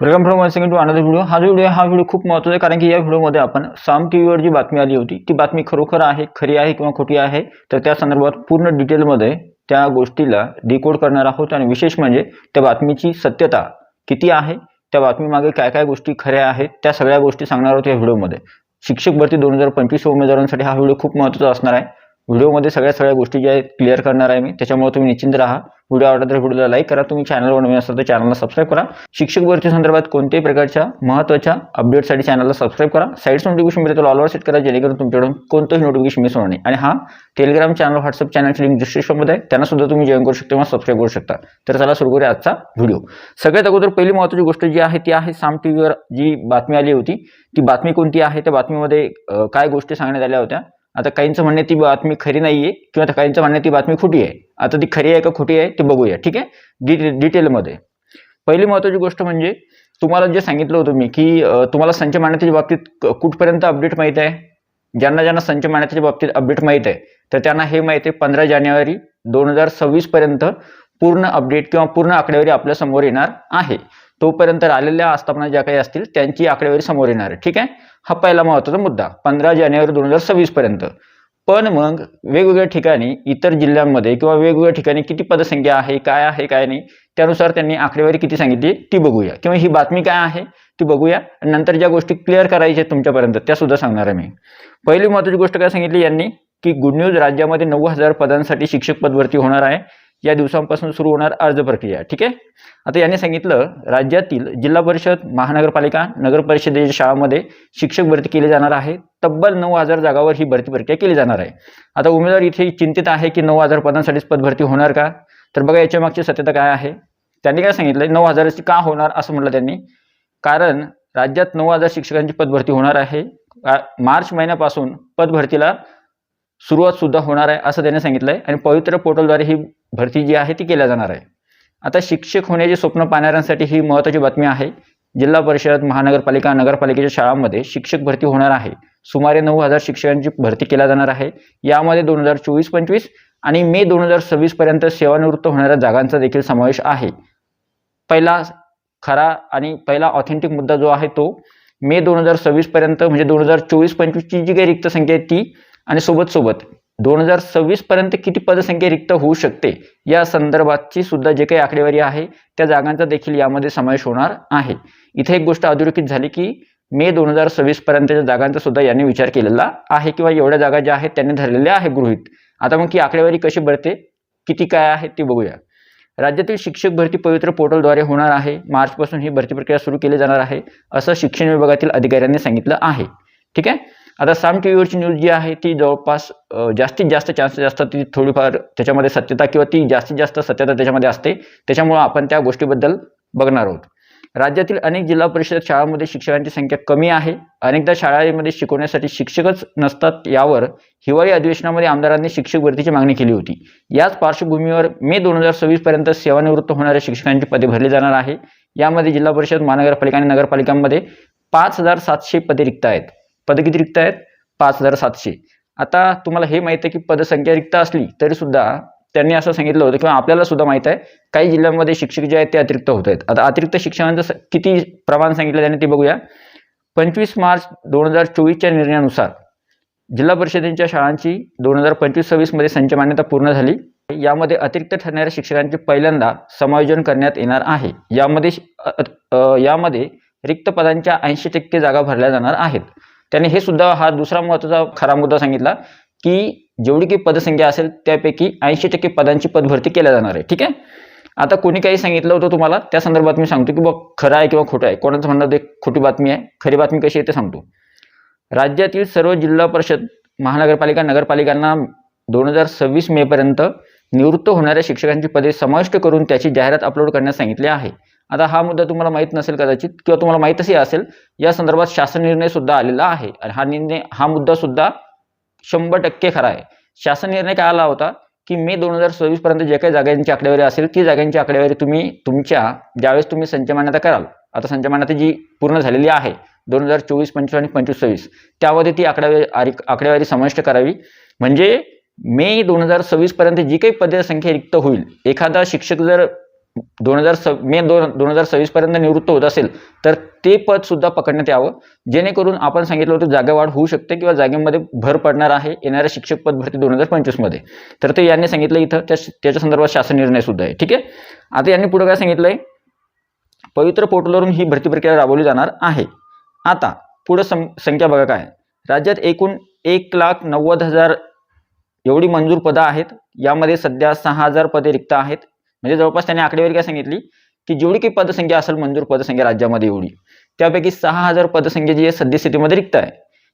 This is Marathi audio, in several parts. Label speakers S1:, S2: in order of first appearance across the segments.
S1: Welcome from one second to another video हा जो व्हिडिओ हा व्हिडिओ खूप महत्त्वाचा आहे कारण की या व्हिडिओमध्ये आपण साम टी व्हीवर जी बातमी आली होती ती बातमी खरोखर आहे खरी आहे किंवा खोटी आहे तर त्या संदर्भात पूर्ण डिटेलमध्ये त्या गोष्टीला डिकोड करणार आहोत आणि विशेष म्हणजे त्या बातमीची सत्यता किती आहे त्या बातमीमागे काय काय गोष्टी खऱ्या आहेत त्या सगळ्या गोष्टी सांगणार आहोत या व्हिडिओमध्ये शिक्षक भरती दोन हजार पंचवीस उमेदवारांसाठी हा व्हिडिओ खूप महत्त्वाचा असणार आहे. व्हिडिओमध्ये सगळ्या सगळ्या गोष्टी ज्या आहेत क्लिअर करणार आहे मी. त्याच्यामुळे तुम्ही निश्चिंत राहा. व्हिडिओ आवडला तर व्हिडिओला लाईक करा. तुम्ही चॅनलवर नवीन असाल तर चॅनलला सबस्क्राईब करा. शिक्षक भरती संदर्भात कोणत्याही प्रकारच्या महत्त्वाच्या अपडेटसाठी चॅनलला सबस्क्राईब करा. साईड्स नोटिफिकेशन मिळेल ऑलवर सेट करा जेणेकरून तुमच्याकडून कोणतंही नोटिफिकेशन मिस होणार नाही. आणि हा टेलिग्राम चॅनल व्हॉट्सअप चॅनलची लिंक डिस्क्रिप्शनमध्ये आहे. त्यांना सुद्धा तुम्ही जॉईन करू शकता किंवा सबस्क्राईब करू शकता. तर चला सुरू करूया आजचा व्हिडिओ सगळ्यात अगोदर पहिली महत्त्वाची गोष्ट जी आहे ती आहे साम टी व्हीवर जी बातमी आली होती ती बातमी कोणती आहे? त्या बातमीमध्ये काय गोष्टी सांगण्यात आल्या होत्या? आता काहींचं म्हणणे ती बातमी खरी नाही आहे किंवा आता काहींचं म्हणणे ती बातमी खोटी आहे. आता ती खरी आहे का खोटी आहे ते बघूया ठीक आहे? डिटे डिटेलमध्ये पहिली महत्त्वाची गोष्ट म्हणजे तुम्हाला जे सांगितलं होतं मी की तुम्हाला संच मान्यतेच्या बाबतीत कुठपर्यंत अपडेट माहीत आहे? ज्यांना ज्यांना संच मांडण्याच्या बाबतीत अपडेट माहीत आहे तर त्यांना हे माहीत आहे पंधरा जानेवारी दोन हजार सव्वीसपर्यंत पूर्ण अपडेट किंवा पूर्ण आकडेवारी आपल्यासमोर येणार आहे. तोपर्यंत आलेल्या आस्थापना ज्या काही असतील त्यांची आकडेवारी समोर येणार आहे. ठीक आहे? हा पहिला महत्त्वाचा मुद्दा. पंधरा जानेवारी दोन हजार सव्वीसपर्यंत पण मग वेगवेगळ्या ठिकाणी इतर जिल्ह्यांमध्ये किंवा वेगवेगळ्या ठिकाणी किती पदसंख्या आहे काय आहे काय नाही त्यानुसार त्यांनी आकडेवारी किती सांगितली ती बघूया. किंवा ही बातमी काय आहे ती बघूया. आणि नंतर ज्या गोष्टी क्लिअर करायच्या आहेत तुमच्यापर्यंत त्या सुद्धा सांगणार आहे मी. पहिली महत्त्वाची गोष्ट काय सांगितली यांनी की गुड न्यूज राज्यामध्ये नऊ हजार पदांसाठी शिक्षक पद भरती होणार आहे. या दिवसांपासून सुरू होणार अर्ज प्रक्रिया ठीक आहे? आता यांनी सांगितलं राज्यातील जिल्हा परिषद महानगरपालिका नगर परिषदेच्या शाळांमध्ये शिक्षक भरती केली जाणार आहे. तब्बल नऊ हजार जागावर ही भरती प्रक्रिया केली जाणार आहे. आता उमेदवार इथे चिंतित आहे की नऊ हजार पदांसाठीच पदभरती होणार का? तर बघा याच्या मागची सत्यता काय आहे? त्यांनी काय सांगितलं? नऊ हजाराची का होणार असं म्हटलं त्यांनी. कारण राज्यात नऊ हजार शिक्षकांची पदभरती होणार आहे. मार्च महिन्यापासून पदभरतीला सुरुवात सुद्धा होणार आहे असं त्याने सांगितलं आहे आणि पवित्र पोर्टलद्वारे ही भरती जी आहे ती केल्या जाणार आहे. आता शिक्षक होण्याचे स्वप्न पाहणाऱ्यांसाठी ही महत्त्वाची बातमी आहे. जिल्हा परिषद महानगरपालिका नगरपालिकेच्या शाळांमध्ये शिक्षक भरती होणार आहे. सुमारे नऊ हजार शिक्षकांची भरती केल्या जाणार आहे. यामध्ये दोन हजार चोवीस पंचवीस आणि मे दोन हजार सव्वीसपर्यंत सेवानिवृत्त होणाऱ्या जागांचा देखील समावेश आहे. पहिला खरा आणि पहिला ऑथेंटिक मुद्दा जो आहे तो मे दोन हजार सव्वीसपर्यंत म्हणजे दोन हजार चोवीस पंचवीसची जी काही रिक्त संख्या आहे ती आणि सोबत सोबत दोन हजार सव्वीसपर्यंत किती पदसंख्या रिक्त होऊ शकते? या संदर्भातची सुद्धा जे काही आकडेवारी आहे त्या जागांचा देखील यामध्ये समावेश होणार आहे. इथे एक गोष्ट अधोरेखित झाली की मे दोन हजार सव्वीसपर्यंतच्या जागांचा सुद्धा यांनी विचार केलेला आहे किंवा एवढ्या जागा ज्या आहेत त्यांनी धरलेल्या आहे गृहित. आता मग ती आकडेवारी कशी भरते किती काय आहे ती बघूया. राज्यातील शिक्षक भरती पवित्र पोर्टलद्वारे होणार आहे. मार्चपासून ही भरती प्रक्रिया सुरू केली जाणार आहे असं शिक्षण विभागातील अधिकाऱ्यांनी सांगितलं आहे. ठीक आहे? आता साम टी व्हीवरची न्यूज जी आहे ती जवळपास जास्तीत जास्त चान्सेस असतात ती थोडीफार त्याच्यामध्ये सत्यता किंवा ती जास्तीत जास्त सत्यता त्याच्यामध्ये असते. त्याच्यामुळं आपण त्या गोष्टीबद्दल बघणार आहोत. राज्यातील अनेक जिल्हा परिषद शाळांमध्ये शिक्षकांची संख्या कमी आहे. अनेकदा शाळांमध्ये शिकवण्यासाठी शिक्षकच नसतात यावर हिवाळी अधिवेशनामध्ये आमदारांनी शिक्षक भरतीची मागणी केली होती. याच पार्श्वभूमीवर मे दोन हजार सव्वीसपर्यंत सेवानिवृत्त होणाऱ्या शिक्षकांची पदे भरली जाणार आहे. यामध्ये जिल्हा परिषद महानगरपालिका आणि नगरपालिकांमध्ये पाच हजार सातशे पदे रिक्त आहेत. पद किती रिक्त आहेत? पाच हजार सातशे. आता तुम्हाला हे माहीत आहे की पदसंख्या रिक्त असली तरी सुद्धा त्यांनी असं सांगितलं होतं किंवा आपल्याला सुद्धा माहीत आहे काही जिल्ह्यांमध्ये शिक्षक जे आहेत ते अतिरिक्त होत आहेत. आता अतिरिक्त शिक्षकांचं किती प्रमाण सांगितलं त्यांनी ते बघूया. पंचवीस मार्च दोन हजार चोवीसच्या निर्णयानुसार जिल्हा परिषदेच्या शाळांची दोन हजार पंचवीस सव्वीसमध्ये संच मान्यता पूर्ण झाली. यामध्ये अतिरिक्त ठरणाऱ्या शिक्षकांचे पहिल्यांदा समायोजन करण्यात येणार आहे. यामध्ये श- यामध्ये रिक्त पदांच्या ऐंशी टक्के जागा भरल्या जाणार आहेत. त्याने हे सुद्धा हा दुसरा महत्त्वाचा खरा मुद्दा सांगितला की जेवढी काही पदसंख्या असेल त्यापैकी ऐंशी टक्के पदांची पदभरती केल्या जाणार आहे. ठीक आहे? आता कोणी काही सांगितलं होतं तुम्हाला? त्या संदर्भात मी सांगतो की बघ खरं आहे किंवा खोटं आहे? कोणाचं म्हणणं ते खोटी बातमी आहे. खरी बातमी कशी आहे ते सांगतो. राज्यातील सर्व जिल्हा परिषद महानगरपालिका नगरपालिकांना दोन हजार सव्वीस मेपर्यंत निवृत्त होणाऱ्या शिक्षकांची पदे समाविष्ट करून त्याची जाहिरात अपलोड करण्यास सांगितले आहे. आता हा मुद्दा तुम्हाला माहीत नसेल कदाचित किंवा तुम्हाला माहीतही असेल या संदर्भात शासन निर्णय सुद्धा आलेला आहे. आणि हा निर्णय हा मुद्दा सुद्धा शंभर टक्के खरा आहे. शासन निर्णय काय आला होता की मे दोन हजार सव्वीसपर्यंत जे काही जागांची आकडेवारी असेल ती जागांची आकडेवारी तुम्ही तुमच्या ज्यावेळेस तुम्ही संच मान्यता कराल आता संच मान्यता जी पूर्ण झालेली आहे दोन हजार चोवीस पंचवीस आणि पंचवीस सव्वीस त्यामध्ये ती आकडेवारी आकडेवारी समाविष्ट करावी. म्हणजे मे दोन हजार सव्वीसपर्यंत जी काही पदसंख्या रिक्त होईल एखादा शिक्षक जर दोन हजार स मे दोन दोन हजार सव्वीसपर्यंत निवृत्त होत असेल तर ते पद सुद्धा पकडण्यात यावं. जेणेकरून आपण सांगितलं होतं जागावाढ होऊ शकते किंवा जागेमध्ये भर पडणार आहे येणाऱ्या शिक्षक पद भरती दोन हजार पंचवीसमध्ये तर ते यांनी सांगितलं इथं त्या त्याच्या संदर्भात शासन निर्णय सुद्धा आहे. ठीक आहे? आता यांनी पुढे काय सांगितलंय? पवित्र पोर्टलवरून ही भरती प्रक्रिया राबवली जाणार आहे. आता पुढं सं संख्या बघा काय. आहे. राज्यात एकूण एक लाख नव्वद हजार एवढी मंजूर पदं आहेत. यामध्ये सध्या सहा हजार पदे रिक्त आहेत. म्हणजे जवळपास त्यांनी आकडेवारी काय सांगितली? की जेवढी काही पदसंख्या असेल मंजूर पदसंख्या राज्यामध्ये एवढी त्यापैकी सहा हजार पदसंख्या जी आहे सद्यस्थितीमध्ये रिक्त आहे.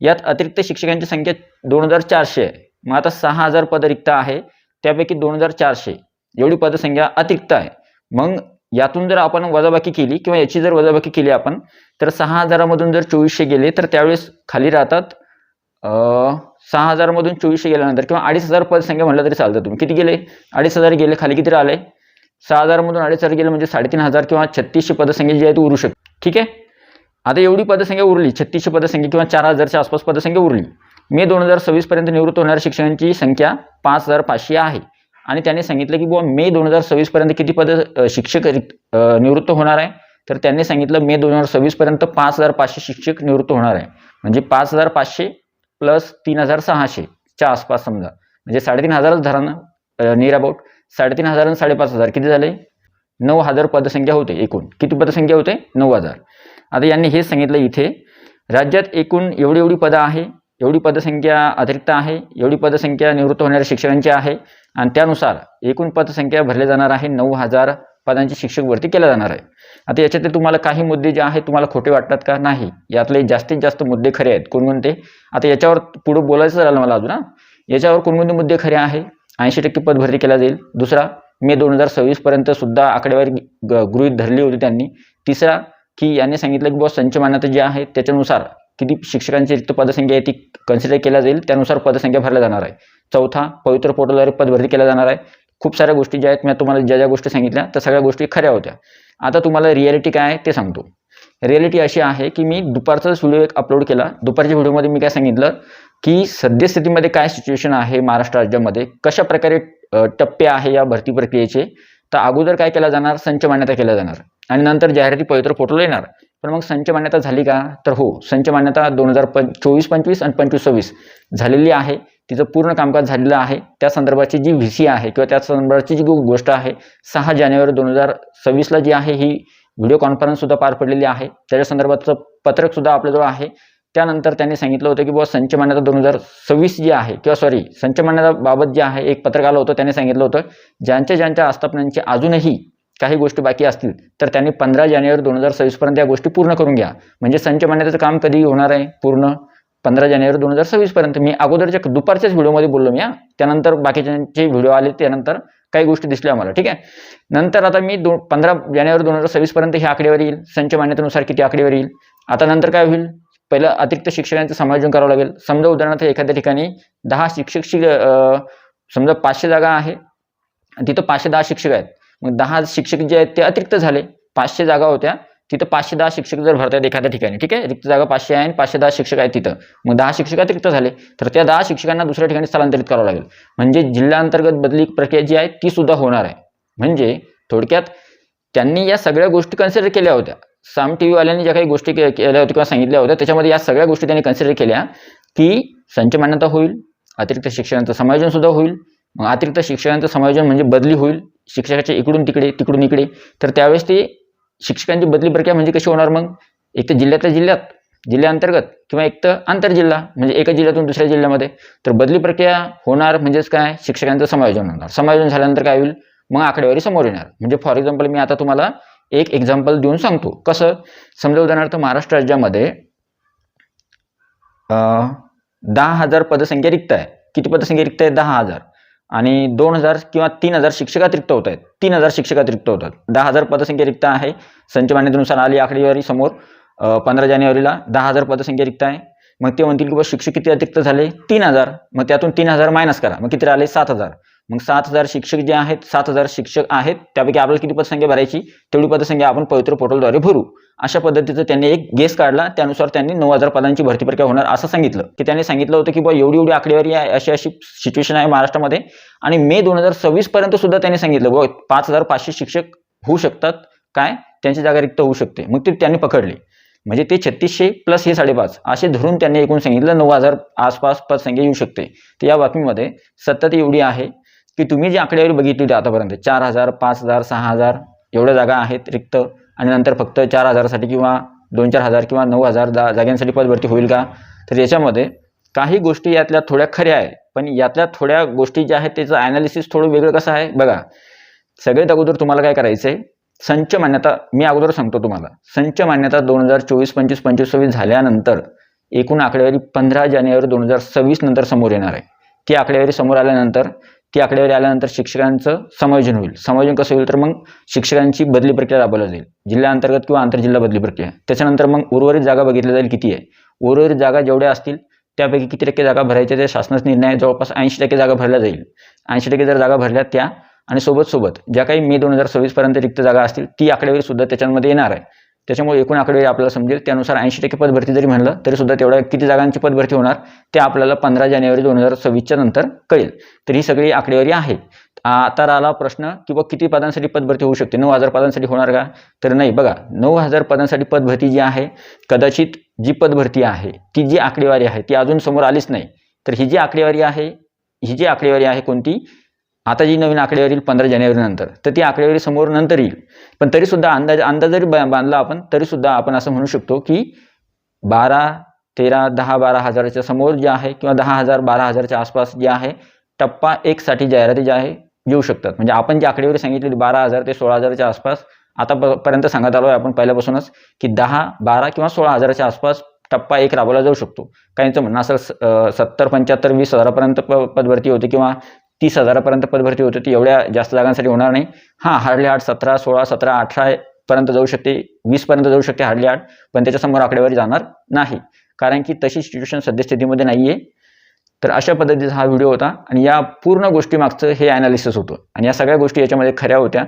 S1: यात अतिरिक्त शिक्षकांची संख्या दोन हजार चारशे आहे. मग आता सहा हजार पद रिक्त आहे त्यापैकी दोन हजार चारशे एवढी पदसंख्या अतिरिक्त आहे. मग यातून जर आपण वजाबाकी केली किंवा याची जर वजाबाकी केली आपण तर सहा हजारामधून जर चोवीसशे गेले तर त्यावेळेस खाली राहतात सहा हजारमधून चोवीसशे गेल्यानंतर किंवा अडीच हजार पदसंख्या म्हटलं तरी चालतं. तुम्ही किती गेले? अडीच हजार गेले खाली किती राहिले? सहा हजारमधून अडीच हजार गेलं म्हणजे साडेतीन हजार किंवा छत्तीसशे पदसंख्या जी आहे ती उरू शकते. ठीक आहे? आता एवढी पदसंख्या उरली छत्तीसशे पदसंख्या किंवा चार हजारच्या आसपास पदसंख्या उरली. मे दोन हजार सव्वीसपर्यंत निवृत्त होणाऱ्या शिक्षकांची संख्या पाच हजार पाचशे आहे. आणि त्यांनी सांगितलं की बुवा मे दोन हजार सव्वीसपर्यंत किती पद शिक्षक निवृत्त होणार आहे? तर त्यांनी सांगितलं मे दोन हजार सव्वीसपर्यंत पाच हजार पाचशे शिक्षक निवृत्त होणार आहे. म्हणजे पाच हजार पाचशे प्लस तीन हजार सहाशेच्या आसपास समजा. म्हणजे साडेतीन हजारच धरा निअर नियर अबाउट साडेतीन हजार आणि साडेपाच हजार. किती झाले? नऊ हजार पदसंख्या होते एकूण. किती पदसंख्या होते? नऊ हजार. आता यांनी हेच सांगितलं इथे राज्यात एकूण एवढी एवढी पदं आहे एवढी पदसंख्या अतिरिक्त आहे एवढी पदसंख्या निवृत्त होणाऱ्या शिक्षकांची आहे आणि त्यानुसार एकूण पदसंख्या भरल्या जाणार आहे नऊ हजार पदांची शिक्षक भरती केल्या जाणार आहे. आता याच्यातले तुम्हाला काही मुद्दे जे आहेत तुम्हाला खोटे वाटतात का? नाही. यातले जास्तीत जास्त मुद्दे खरे आहेत. कोणकोणते? आता याच्यावर पुढे बोलायचं झालं मला अजून हा. याच्यावर कोणकोणते मुद्दे खरे आहे? ऐंशी टक्के पद भरती केला जाईल. दुसरा मे दोन हजार सव्वीसपर्यंत सुद्धा आकडेवारी ग- गृहीत धरली होती त्यांनी. तिसरा की यांनी सांगितलं की बुवा संच मान्यता जी आहे त्याच्यानुसार किती शिक्षकांची रिक्त पदसंख्या आहे ती कन्सिडर केल्या जाईल. त्यानुसार पदसंख्या भरल्या जाणार आहे. चौथा पवित्र पोर्टलद्वारे पदभरती केल्या जाणार आहे. खूप साऱ्या गोष्टी ज्या आहेत मी तुम्हाला ज्या ज्या गोष्टी सांगितल्या त्या सगळ्या गोष्टी खऱ्या होत्या. आता तुम्हाला रियालिटी काय आहे ते सांगतो. रियालिटी अशी आहे की मी दुपारचा व्हिडिओ एक अपलोड केला दुपारच्या व्हिडिओमध्ये मी काय सांगितलं की सद्यस्थितीमध्ये काय सिच्युएशन आहे महाराष्ट्र राज्यामध्ये? कशा प्रकारे टप्पे आहे या भरती प्रक्रियेचे? तर अगोदर काय केला जाणार? संच मान्यता केल्या जाणार. आणि नंतर जाहिराती पवित्र फोटोला येणार. पण मग संच मान्यता झाली का? तर हो संच मान्यता दोन हजार पं चोवीस पंचवीस आणि पंचवीस सव्वीस झालेली आहे. तिचं पूर्ण कामकाज झालेलं आहे. त्या संदर्भाची जी व्ही सी आहे किंवा त्या संदर्भाची जी गोष्ट आहे सहा जानेवारी दोन हजार सव्वीसला जी आहे ही व्हिडिओ कॉन्फरन्ससुद्धा पार पडलेली आहे. त्याच्या संदर्भाचं पत्रकसुद्धा आपल्याजवळ आहे. त्यानंतर त्यांनी सांगितलं होतं की बुवा संच मान्यता दोन हजार सव्वीस जी आहे किंवा सॉरी संच मान्यताबाबत जे आहे एक पत्रक आलं होतं त्यांनी सांगितलं होतं ज्यांच्या ज्यांच्या आस्थापनांची अजूनही काही गोष्टी बाकी असतील तर त्यांनी पंधरा जानेवारी दोन हजार सव्वीसपर्यंत या गोष्टी पूर्ण करून घ्या. म्हणजे संच मान्यतेचं काम कधी होणार आहे पूर्ण पंधरा जानेवारी दोन हजार सव्वीसपर्यंत मी अगोदरच्या दुपारच्याच व्हिडिओमध्ये बोललो मी त्यानंतर बाकीच्यांचे व्हिडिओ आले त्यानंतर काही गोष्टी दिसल्या आम्हाला ठीक आहे? नंतर आता मी दो पंधरा जानेवारी दोन हजार सव्वीसपर्यंत ही आकडेवारी येईल. संच मान्यतेनुसार किती आकडेवारी येईल. आता नंतर काय होईल? पहिलं अतिरिक्त शिक्षकांचं समायोजन करावं लागेल. समजा उदाहरणार्थ एखाद्या ठिकाणी दहा शिक्षक शि समजा पाचशे जागा आहे. तिथं पाचशे दहा शिक्षक आहेत. मग दहा शिक्षक जे आहेत ते अतिरिक्त झाले. पाचशे जागा होत्या. तिथं पाचशे दहा शिक्षक जर भरतायत एखाद्या ठिकाणी ठीक आहे? रिक्त जागा पाचशे आहे आणि पाचशे दहा शिक्षक आहेत तिथं. मग दहा शिक्षक रिक्त झाले तर त्या दहा शिक्षकांना दुसऱ्या ठिकाणी स्थलांतरित करावं लागेल. म्हणजे जिल्ह्याअंतर्गत बदली प्रक्रिया जी आहे ती सुद्धा होणार आहे. म्हणजे थोडक्यात त्यांनी या सगळ्या गोष्टी कन्सिडर केल्या होत्या. साम टी व्हीवाल्यांनी ज्या काही गोष्टी केल्या होत्या किंवा सांगितल्या होत्या त्याच्यामध्ये या सगळ्या गोष्टी त्यांनी कन्सिडर केल्या की संच मान्यता होईल अतिरिक्त शिक्षकांचं समायोजन सुद्धा होईल. मग अतिरिक्त शिक्षकांचं समायोजन म्हणजे बदली होईल शिक्षकाच्या इकडून तिकडे तिकडून इकडे. तर त्यावेळेस ते शिक्षकांची बदली प्रक्रिया म्हणजे कशी होणार मग? एक तर जिल्ह्यातल्या जिल्ह्यात जिल्ह्याअंतर्गत किंवा एक तर आंतरजिल्हा म्हणजे एका जिल्ह्यातून दुसऱ्या जिल्ह्यामध्ये. तर बदली प्रक्रिया होणार म्हणजेच काय? शिक्षकांचं समायोजन होणार. समायोजन झाल्यानंतर काय होईल? मग आकडेवारी समोर येणार. म्हणजे फॉर एक्झाम्पल मी आता तुम्हाला एक एक्झाम्पल देऊन सांगतो. कसं? समजा उदाहरणार्थ महाराष्ट्र राज्यामध्ये दहा हजार पदसंख्या रिक्त आहे. किती पदसंख्या रिक्त आहे? दहा हजार. आणि दोन हजार किंवा तीन हजार शिक्षक रिक्त होत आहेत. तीन हजार शिक्षक रिक्त होतात दहा हजार पदसंख्या रिक्त आहे. संच मान्यतेनुसार आली आकडेवारी समोर. पंधरा जानेवारीला दहा हजार पदसंख्या रिक्त आहे. मग ते म्हणतील की बा शिक्षक किती अतिरिक्त झाले? तीन हजार. मग त्यातून तीन हजार मायनस करा. मग किती राहिले? सात हजार. मग सात हजार शिक्षक जे आहेत सात हजार शिक्षक आहेत त्यापैकी आपल्याला किती पदसंख्या भरायची? तेवढी पदसंख्या आपण पवित्र पोर्टलद्वारे भरू. अशा पद्धतीचं त्यांनी एक गेस काढला. त्यानुसार त्यांनी नऊ हजार पदांची भरती प्रक्रिया होणार असं सांगितलं. की त्यांनी सांगितलं होतं की बा एवढी एवढी आकडेवारी आहे अशी अशी सिच्युएशन आहे महाराष्ट्रामध्ये. आणि मे दोन हजार सव्वीस पर्यंत सुद्धा त्यांनी सांगितलं बघ पाच हजार पाचशे शिक्षक होऊ शकतात. काय? त्यांची जागा रिक्त होऊ शकते. मग ते त्यांनी पकडली. म्हणजे ते छत्तीसशे प्लस हे साडेपाच. असे धरून त्यांनी एकूण सांगितलं नऊ हजार आसपास पदसंख्या येऊ शकते. तर या बातमीमध्ये सत्ता ती एवढी आहे. की तुम्ही जी आकडेवारी बघितली होती आतापर्यंत चार हजार पाच हजार सहा हजार एवढ्या जागा आहेत रिक्त आणि नंतर फक्त चार हजारासाठी किंवा दोन चार हजार किंवा नऊ हजार जा जागांसाठी पदभरती होईल का? तर याच्यामध्ये काही गोष्टी यातल्या थोड्या खऱ्या आहे पण यातल्या थोड्या गोष्टी ज्या आहेत त्याचं ॲनालिसिस थोडं वेगळं कसं आहे? बघा सगळ्यात अगोदर तुम्हाला काय करायचं आहे संच मान्यता मी अगोदर सांगतो तुम्हाला संच मान्यता दोन हजार चोवीस पंचवीस पंचवीस सव्वीस झाल्यानंतर एकूण आकडेवारी पंधरा जानेवारी दोन हजार सव्वीस नंतर समोर येणार आहे. ती आकडेवारी समोर आल्यानंतर ती आकडेवारी आल्यानंतर शिक्षकांचं समायोजन होईल. समायोजन कसं होईल तर मग शिक्षकांची बदली प्रक्रिया राबवली जाईल. जिल्ह्याअंतर्गत किंवा आंतरजिल्हा बदली प्रक्रिया. त्याच्यानंतर मग उर्वरित जागा बघितल्या जाईल किती आहे. उर्वरित जागा जेवढ्या असतील त्यापैकी किती टक्के जागा भरायच्या ते शासनाचा निर्णय जवळपास ऐंशी टक्के जागा भरल्या जाईल. ऐंशी टक्के जर जागा भरल्या त्या आणि सोबत सोबत ज्या काही मे दोन हजार सव्वीसपर्यंत रिक्त जागा असतील ती आकडेवारी सुद्धा त्याच्यामध्ये येणार आहे. त्याच्यामुळे एकूण आकडेवारी आपल्याला समजेल. त्यानुसार ऐंशी टक्के पदभरती जरी म्हणलं तरी सुद्धा तेवढ्या किती जागांची पदभरती होणार ते आपल्याला पंधरा जानेवारी दोन हजार सव्वीसच्या नंतर कळेल. तर ही सगळी आकडेवारी आहे. आता आला प्रश्न की किती पदांसाठी पदभरती होऊ शकते? नऊ हजार पदांसाठी होणार का? तर नाही. बघा नऊ हजार पदांसाठी पदभरती जी आहे कदाचित जी पदभरती आहे ती जी आकडेवारी आहे ती अजून समोर आलीच नाही. तर ही जी आकडेवारी आहे ही जी आकडेवारी आहे कोणती? आता जी नवीन आकडेवारी येईल पंधरा जानेवारीनंतर तर ती आकडेवारी समोर नंतर येईल. पण तरीसुद्धा अंदाज अंदाज जरी बांधला आपण तरीसुद्धा आपण असं म्हणू शकतो की बारा तेरा दहा बारा हजाराच्या समोर जे आहे किंवा दहा हजार बारा हजारच्या आसपास जे आहे टप्पा एकसाठी जाहिराती ज्या आहे येऊ शकतात. म्हणजे आपण जी आकडेवारी सांगितलेली बारा हजार ते सोळा हजाराच्या आसपास आता पर्यंत सांगत आलो आहे आपण पहिल्यापासूनच की दहा बारा किंवा सोळा हजाराच्या आसपास टप्पा एक राबवला जाऊ शकतो. काहींचं म्हणणं असं स- सत्तर पंच्याहत्तर वीस हजारापर्यंत प पदभरती होते किंवा तीस हजारापर्यंत पदभरती होते ती एवढ्या जास्त जागांसाठी होणार नाही. हां हार्डली आठ सतरा सोळा सतरा अठरा पर्यंत जाऊ शकते. वीसपर्यंत जाऊ शकते हार्डली आठ पण त्याच्यासमोर आकडेवारी जाणार नाही. कारण की तशी सिच्युएशन सद्यस्थितीमध्ये नाही आहे तर अशा पद्धतीचा हा व्हिडिओ होता. आणि या पूर्ण गोष्टीमागचं हे ॲनालिसिस होतं. आणि या सगळ्या गोष्टी याच्यामध्ये खऱ्या होत्या.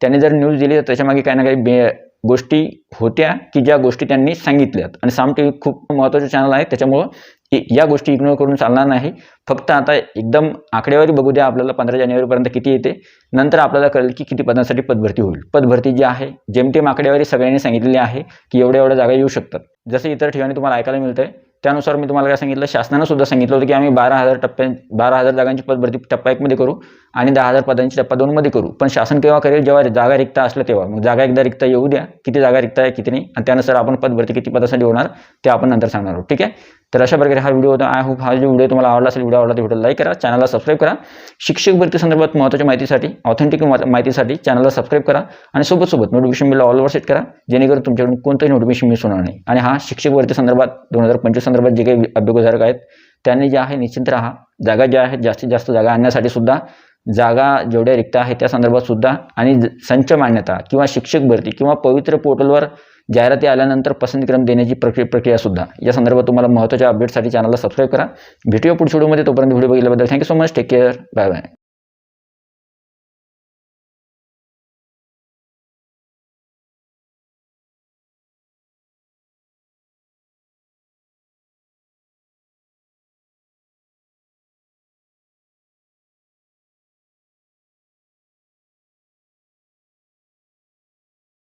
S1: त्यांनी जर न्यूज दिली तर त्याच्यामागे काही ना काही बे गोष्टी होत्या की ज्या गोष्टी त्यांनी सांगितल्यात. आणि साम टी व्ही खूप महत्त्वाचं चॅनल आहे. त्याच्यामुळं या गोष्टी इग्नोर करून चालणार नाही. फक्त आता एकदम आकडेवारी बघू द्या आपल्याला पंधरा जानेवारीपर्यंत किती येते. नंतर आपल्याला कळेल की किती पदांसाठी पदभरती होईल. पदभरती जी आहे जेमतेम आकडेवारी सगळ्यांनी सांगितलेली आहे की एवढ्या एवढ्या जागा येऊ शकतात. जसं इतर ठिकाणी तुम्हाला ऐकायला मिळतंय त्यानुसार मी तुम्हाला काय सांगितलं शासनानं सुद्धा सांगितलं होतं की आम्ही बारा हजार टप्प्या बारा हजार जागांची पदभरती टप्पा एकमध्ये करू आणि दहा हजार पदांची टप्पा दोनमध्ये करू. पण शासन केव्हा करेल? जेव्हा जागा रिक्त असलं तेव्हा. मग जागा एकदा रिक्त येऊ द्या. किती जागा रिक्त आहे किती नाही आणि त्यानुसार आपण पदभरती किती पदासाठी होणार ते आपण नंतर सांगणार आहोत. ठीक आहे? तर अशा प्रकारे हा व्हिडिओ होता. आय होप हा जो व्हिडिओ तुम्हाला आवडला असेल व्हिडिओ आवडला तर व्हिडिओ लाईक करा चॅनलला सबस्क्राईब करा. शिक्षक भरती संदर्भात महत्त्वाच्या माहितीसाठी ऑथेंटिक माहितीसाठी चॅनलला सबस्क्राईब करा. आणि सोबत सोबत नोटिफिकेशन बिल ऑलवर सेट करा जेणेकरून तुमच्याकडून कोणतंही नोटिफिकेशन मिस होणार नाही. आणि हा शिक्षक भरती संदर्भात दोन हजार पंचवीस संदर्भात जे काही अभ्यगोधारक आहेत त्यांनी जे आहे निश्चिंत राहा. जागा ज्या आहेत जास्तीत जास्त जागा आणण्यासाठी सुद्धा जागा जेवढ्या रिक्त आहेत त्या संदर्भात सुद्धा आणि संच मान्यता किंवा शिक्षक भरती किंवा पवित्र पोर्टलवर जाहिराती आल्यानंतर पसंतीक्रम देण्याची प्रक्रिया प्रक्रियासुद्धा या संदर्भात तुम्हाला महत्त्वाच्या अपडेटसाठी चॅनलला सबस्क्राईब करा. भेटूया पुढच्या व्हिडिओमध्ये तोपर्यंत video बघितल्याबद्दल thank you so much take care bye bye